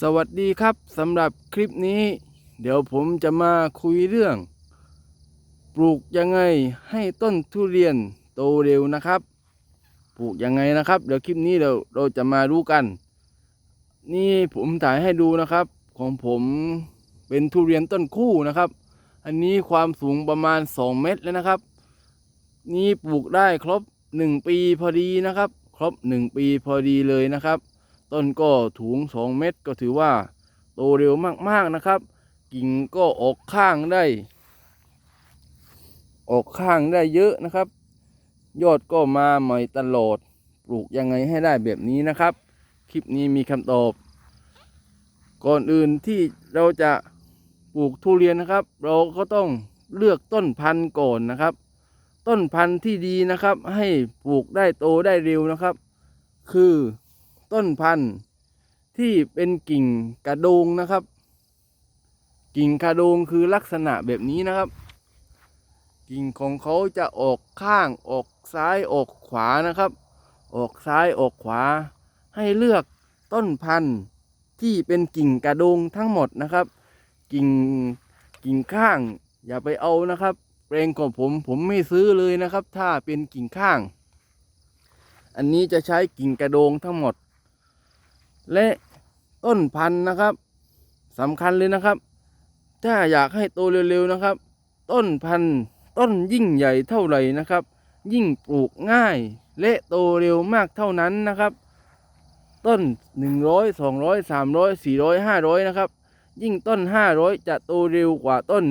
สวัสดีครับสำหรับคลิปนี้ เดี๋ยวผมจะมาคุยเรื่อง ปลูกยังไงให้ต้นทุเรียนโตเร็วนะครับ ปลูกยังไงนะครับ เดี๋ยวคลิปนี้เราเราจะมารู้กัน นี่ผมถ่ายให้ดูนะครับ ของผมเป็นทุเรียนต้นคู่นะครับ อันนี้ความสูงประมาณ 2 เมตรแล้วนะครับ นี่ปลูกได้ครบ 1 ปีพอดีนะครับ ครบ 1 ปีพอดีเลยนะครับ ต้นก็ถุงสองเม็ดก็ถือว่าโตเร็วมากๆนะครับ กิ่งก็ออกข้างได้ ออกข้างได้เยอะนะครับ ยอดก็มาใหม่ตลอด ปลูกยังไงให้ได้แบบนี้นะครับ คลิปนี้มีคำตอบ ก่อนอื่นที่เราจะปลูกทุเรียนนะครับ เราก็ต้องเลือกต้นพันธุ์ก่อนนะครับ ต้นพันธุ์ที่ดีนะครับ ให้ปลูกได้โตได้เร็วนะครับ คือ ต้นพันธุ์ที่เป็นกิ่งกระโดงนะครับ กิ่งกระโดงคือลักษณะแบบนี้นะครับ กิ่งของเขาจะออกข้างออกซ้ายออกขวานะครับ ออกซ้ายออกขวา ให้เลือกต้นพันธุ์ที่เป็นกิ่งกระโดงทั้งหมดนะครับ กิ่งกิ่งข้างอย่าไปเอานะครับแปลงของผมผมไม่ซื้อเลยนะครับ ถ้าเป็นกิ่งข้าง อันนี้จะใช้กิ่งกระโดงทั้งหมด และต้นพันธุ์นะครับสำคัญเลยนะครับ ถ้าอยากให้โตเร็วๆนะครับ ต้นพันธุ์ต้นยิ่งใหญ่เท่าไหร่นะครับ ยิ่งปลูกง่าย และโตเร็วมากเท่านั้นนะครับ ต้น 100 200 300 400 500 นะครับ ยิ่งต้น 500 จะโตเร็วกว่าต้น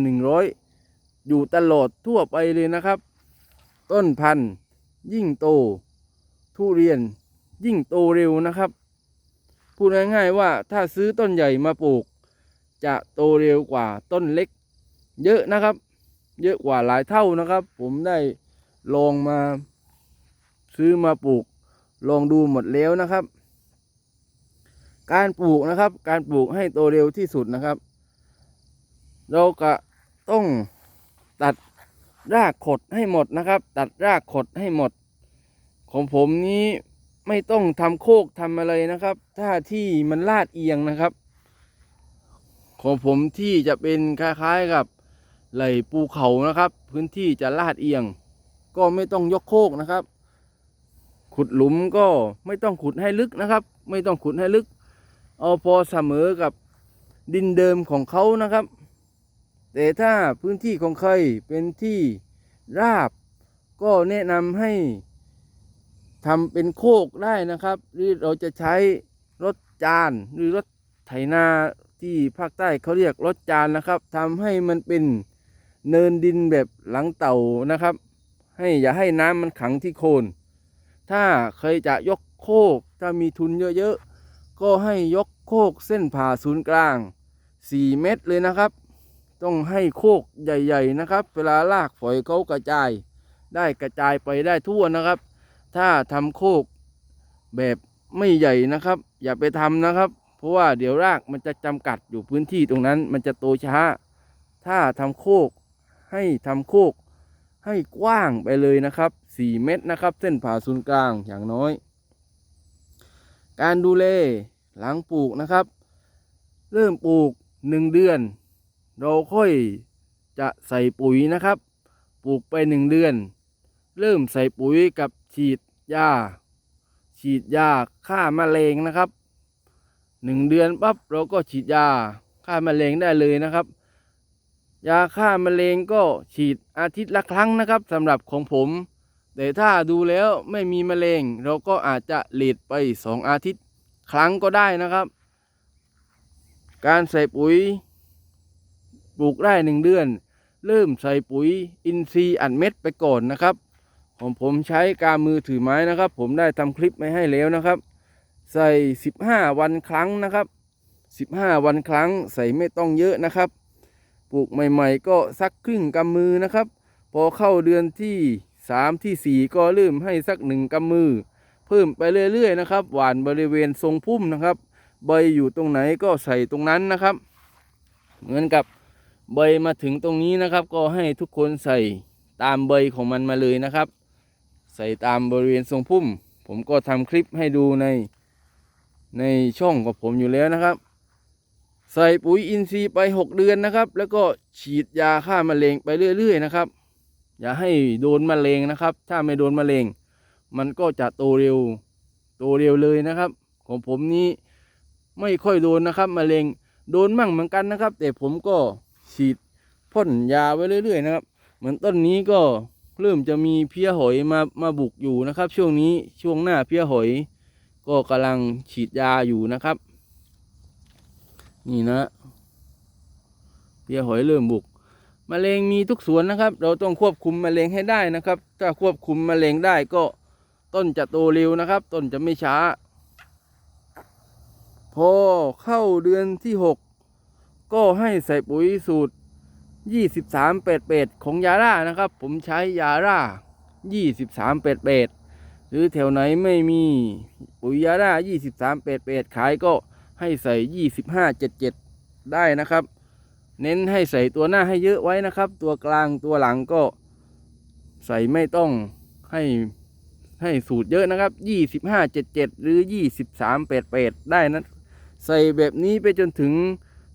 100 อยู่ตลอดทั่วไปเลยนะครับ ต้นพันธุ์ยิ่งโต ทุเรียนยิ่งโตเร็วนะครับ พูดง่ายๆว่าถ้าซื้อต้นใหญ่มาปลูก จะโตเร็วกว่าต้นเล็ก เยอะนะครับ เยอะกว่าหลายเท่านะครับ ผมได้ลองมา ซื้อมาปลูก ลองดูหมดแล้วนะครับ การปลูกนะครับ การปลูกให้โตเร็วที่สุดนะครับ เราก็ต้องตัดรากขดให้หมดนะครับ ตัดรากขดให้หมด ของผมนี้ ไม่ต้องทำโคกทำอะไรนะครับ ถ้าที่มันลาดเอียงนะครับ ของผมที่จะเป็นคล้ายๆกับไหลภูเขานะครับ พื้นที่จะลาดเอียง ก็ไม่ต้องยกโคกนะครับ ขุดหลุมก็ไม่ต้องขุดให้ลึกนะครับ ไม่ต้องขุดให้ลึก เอาพอเสมอกับดินเดิมของเขานะครับ แต่ถ้าพื้นที่ของใครเป็นที่ราบ ก็แนะนำให้ ทำเป็นโคกได้นะครับ หรือเราจะใช้รถจานหรือรถไถนาที่ภาคใต้เขาเรียกรถจานนะครับทำให้มันเป็นเนินดินแบบหลังเต่านะครับ ให้อย่าให้น้ำมันขังที่โคน ถ้าเคยจะยกโคกถ้ามีทุนเยอะๆ ก็ให้ยกโคกเส้นผ่าศูนย์กลาง 4 เมตรเลยนะครับ ต้องให้โคกใหญ่ ๆนะครับ เวลาลากฝอยเขากระจาย ได้กระจายไปได้ทั่วนะครับ ถ้าทำโคกแบบไม่ใหญ่นะครับ อย่าไปทำนะครับ เพราะว่าเดี๋ยวรากมันจะจำกัดอยู่พื้นที่ตรงนั้น มันจะโตช้า ถ้าทำโคกให้ทำโคกให้กว้างไปเลยนะครับ 4 เมตรนะครับ เส้นผ่าศูนย์กลางอย่างน้อย การดูแลหลังปลูกนะครับ เริ่มปลูก 1 เดือน เราค่อยจะใส่ปุ๋ยนะครับ ปลูกไป 1 เดือน เริ่มใส่ปุ๋ยกับฉีดยาฉีดยาฆ่าแมลงนะครับหนึ่งเดือนปั๊บเราก็ฉีดยาฆ่าแมลงได้เลยนะครับ ยาฆ่าแมลงก็ฉีดอาทิตย์ละครั้งนะครับสำหรับของผม แต่ถ้าดูแล้วไม่มีแมลงเราก็อาจจะเลดไปสองอาทิตย์ครั้งก็ได้นะครับ การใส่ปุ๋ยปลูกได้หนึ่งเดือน เริ่มใส่ปุ๋ยอินทรีย์อัดเม็ดไปก่อนนะครับ ของผมใช้กามือถือไม้นะครับ ผมได้ทำคลิปไว้ให้แล้วนะครับ ใส่ 15 วันครั้งนะครับ 15 วันครั้งใส่ไม่ต้องเยอะนะครับ ปลูกใหม่ ๆ ก็สักครึ่งกำมือนะครับ พอเข้าเดือนที่ 3 ที่ 4 ก็เริ่มให้สักหนึ่งกำมือ เพิ่มไปเรื่อย ๆ นะครับ หว่านบริเวณทรงพุ่มนะครับ ใบอยู่ตรงไหนก็ใส่ตรงนั้นนะครับ เหมือนกับใบมาถึงตรงนี้นะครับ ก็ให้ทุกคนใส่ตามใบของมันมาเลยนะครับ ส่ตามบริเวณทรงพุ่ม ผมก็ทำคลิปให้ดูในในช่องของผมอยู่แล้วนะครับ ใส่ปุ๋ยอินทรีย์ไปหกเดือนนะครับ แล้วก็ฉีดยาฆ่าแมลงไปเรื่อย ๆ นะครับ อย่าให้โดนแมลงนะครับ ถ้าไม่โดนแมลงมันก็จะโตเร็วโตเร็วเลยนะครับ ของผมนี้ไม่ค่อยโดนนะครับแมลงโดนมั่งเหมือนกันนะครับ แต่ผมก็ฉีดพ่นยาไว้เรื่อย ๆ นะครับ เหมือนต้นนี้ก็ เริ่มจะมีเพี้ยหอยมามาบุกอยู่นะครับ ช่วงนี้ช่วงหน้าเพี้ยหอย ก็กำลังฉีดยาอยู่นะครับ นี่นะเพี้ยหอยเริ่มบุกมะเร็งมีทุกสวนนะครับ เราต้องควบคุมมะเร็งให้ได้นะครับ ถ้าควบคุมมะเร็งได้ก็ต้นจะโตเร็วนะครับ ต้นจะไม่ช้า พอเข้าเดือนที่หกก็ให้ใส่ปุ๋ยสูตร 23เปดเปดของยาร่านะครับ ผมใช้ยาร่า23เปดเปดหรือแถวไหนไม่มีปุ๋ยยาร่า23เปดเปดขายก็ให้ใส่25 77ได้นะครับ เน้นให้ใส่ตัวหน้าให้เยอะไว้นะครับ ตัวกลางตัวหลังก็ใส่ไม่ต้องให้ให้สูตรเยอะนะครับ25 77หรือ23 88ได้นะ ใส่แบบนี้ไปจนถึง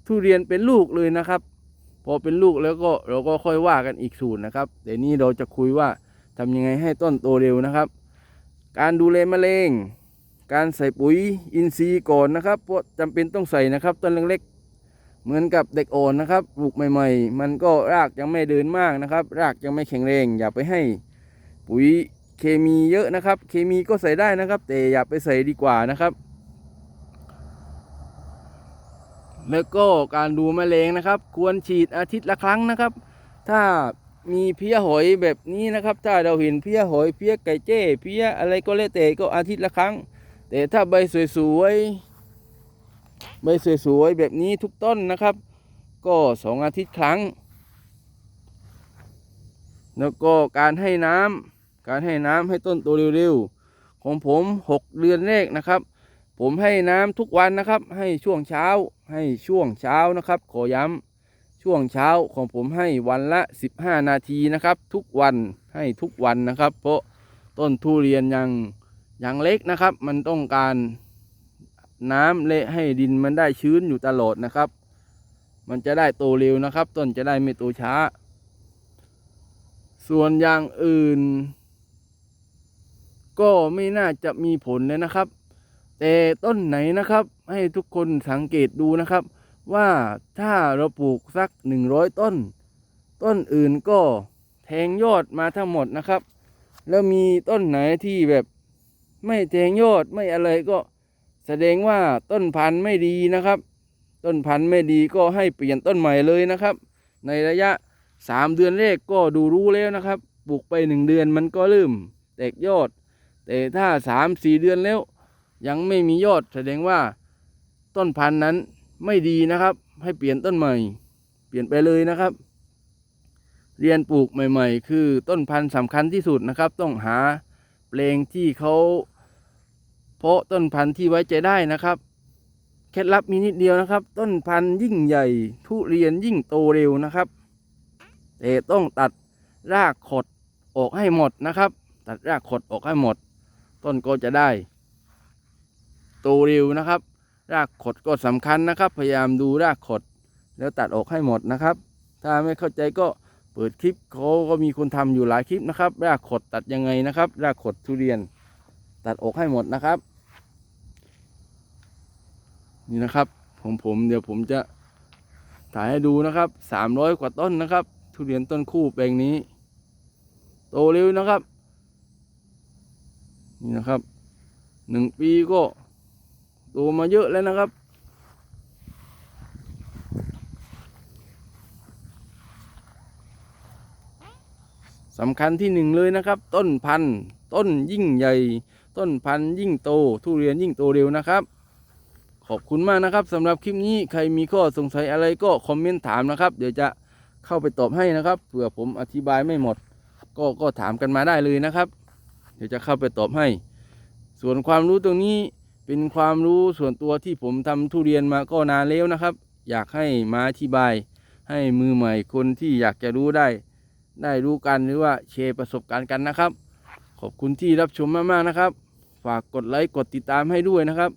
ทุเรียนเป็นลูกเลยนะครับ พอเป็นลูกแล้วก็เราก็ค่อยว่ากันอีกสูตรนะครับเดี๋ยวนี้เราจะคุยว่าทำยังไงให้ต้นโตเร็วนะครับ การดูแลแมลงการใส่ปุ๋ยอินทรีย์ก่อนนะครับเพราะจำเป็นต้องใส่นะครับต้นเล็กๆเหมือนกับเด็กอ่อนนะครับปลูกใหม่ ๆ มันก็รากยังไม่เดินมากนะครับ รากยังไม่แข็งแรง อย่าไปให้ปุ๋ยเคมีเยอะนะครับ เคมีก็ใส่ได้นะครับ แต่อย่าไปใส่ดีกว่านะครับ แล้วก็การดูแมลงนะครับ ควรฉีดอาทิตย์ละครั้งนะครับ ถ้ามีเพี้ยหอยแบบนี้นะครับ ถ้าเราเห็นเพี้ยหอยเพี้ยไก่เจ้เพี้ยอะไรก็แล้วแต่ก็อาทิตย์ละครั้ง แต่ถ้าใบสวยๆใบสวยๆแบบนี้ทุกต้นนะครับ ก็สองอาทิตย์ครั้ง แล้วก็การให้น้ำการให้น้ำให้ต้นโตเร็วๆของผมหกเดือนแรกนะครับ ผมให้น้ำทุกวันนะครับ ให้ช่วงเช้า ให้ช่วงเช้านะครับ ขอย้ำช่วงเช้าของผมให้วันละ 15 นาทีนะครับ ทุกวันให้ทุกวันนะครับ เพราะต้นทุเรียนยังยังเล็กนะครับ มันต้องการน้ำและให้ดินมันได้ชื้นอยู่ตลอดนะครับ มันจะได้โตเร็วนะครับ ต้นจะได้ไม่โตช้า ส่วนอย่างอื่น ก็ไม่น่าจะมีผลเลยนะครับ แต่ต้นไหนนะครับ ให้ทุกคนสังเกตดูนะครับ ว่าถ้าเราปลูกสักหนึ่งร้อยต้น ต้นอื่นก็แทงยอดมาทั้งหมดนะครับ แล้วมีต้นไหนที่แบบไม่แทงยอดไม่อะไรก็แสดงว่าต้นพันธุ์ไม่ดีนะครับ ต้นพันธุ์ไม่ดีก็ให้เปลี่ยนต้นใหม่เลยนะครับ ในระยะสามเดือนแรกก็ดูรู้แล้วนะครับปลูกไปหนึ่งเดือนมันก็เริ่มแตกยอด แต่ถ้าสามสี่เดือนแล้ว ยังไม่มียอดแสดงว่าต้นพันธุ์นั้นไม่ดีนะครับ ให้เปลี่ยนต้นใหม่ เปลี่ยนไปเลยนะครับ เรียนปลูกใหม่ ๆ คือต้นพันธุ์สำคัญที่สุดนะครับ ต้องหาแปลงที่เขาเพาะต้นพันธุ์ที่ไว้ใจได้นะครับเคล็ดลับมีนิดเดียวนะครับ ต้นพันธุ์ยิ่งใหญ่ ทุเรียนยิ่งโตเร็วนะครับแต่ต้องตัดรากขดออกให้หมดนะครับ ตัดรากขดออกให้หมด ต้นก็จะได้ ตเร็วนะครับ รากขดก็สำคัญนะครับ พยายามดูรากขด แล้วตัดออกให้หมดนะครับ ถ้าไม่เข้าใจก็เปิดคลิปเขาก็มีคนทำอยู่หลายคลิปนะครับ รากขดตัดยังไงนะครับ รากขดทุเรียน ตัดออกให้หมดนะครับ นี่นะครับผมผมเดี๋ยวผมจะถ่ายให้ดูนะครับสามร้อยกว่าต้นนะครับ ทุเรียนต้นคู่แปลงนี้ โตเร็วนะครับ นี่นะครับหนึ่งปีก็ โตมาเยอะแล้วนะครับ สำคัญที่หนึ่งเลยนะครับ ต้นพันธุ์ต้นยิ่งใหญ่ ต้นพันธุ์ยิ่งโต ทุเรียนยิ่งโตเร็วนะครับ ขอบคุณมากนะครับสำหรับคลิปนี้ใครมีข้อสงสัยอะไรก็คอมเมนต์ถามนะครับ เดี๋ยวจะเข้าไปตอบให้นะครับเผื่อผมอธิบายไม่หมด ก็ก็ถามกันมาได้เลยนะครับ เดี๋ยวจะเข้าไปตอบให้ ส่วนความรู้ตรงนี้ เป็นความรู้ส่วนตัวที่ผมทำทุเรียนมาก็นานแล้วนะครับ อยากให้มาอธิบาย ให้มือใหม่คนที่อยากจะรู้ได้ ได้รู้กันหรือว่าแชร์ประสบการณ์กันนะครับ ขอบคุณที่รับชมมากๆนะครับ ฝากกดไลค์กดติดตามให้ด้วยนะครับ